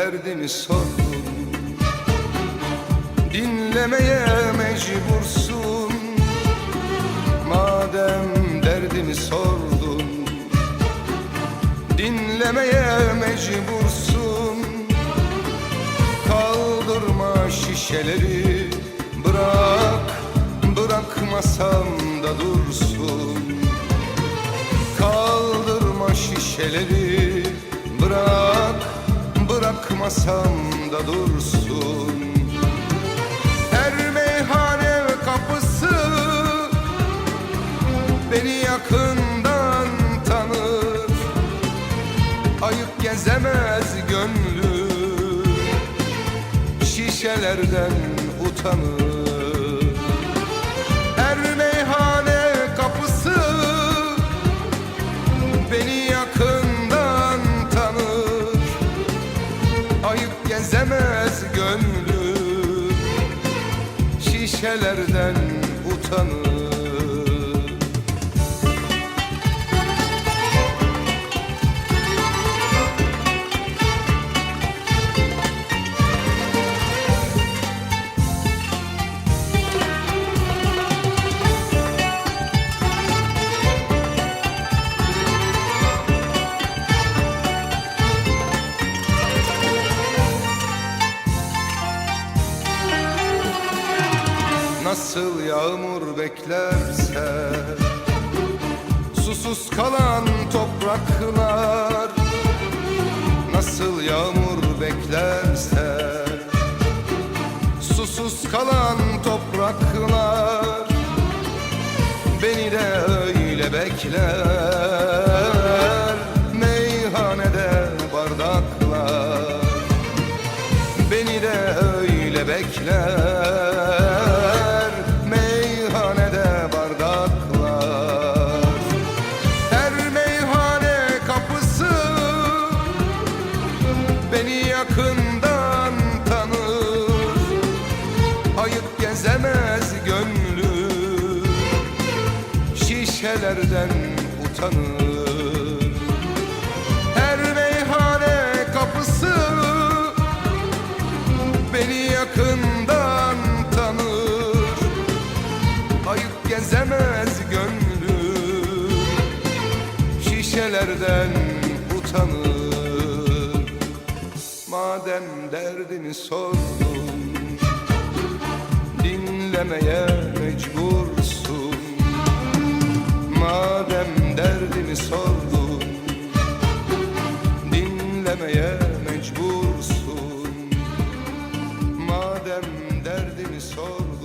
derdini sordum. Dinlemeye mecbursun. Madem derdini sordun Dinlemeye mecbursun. Kaldırma şişeleri Bırak, bırakmasam da dursun. Kaldırma şişeleri bırakmasam da dursun. Her meyhane kapısı Beni yakından tanır. Ayıp gezemez gönlüm Şişelerden utanır Gezemez gönlüm Şişelerden utanır Nasıl yağmur beklerse Susuz kalan topraklar Nasıl yağmur beklerse Susuz kalan topraklar Beni de öyle bekler. Meyhanede bardaklar Beni de öyle bekler Beni yakından tanır. Ayıp gezemez gönlüm Şişelerden utanır. Her meyhane kapısı Beni yakından tanır. Ayıp gezemez gönlüm Şişelerden utanır Madem derdini sordun Dinlemeye mecbursun. Madem derdini sordun Dinlemeye mecbursun. Madem derdini sordun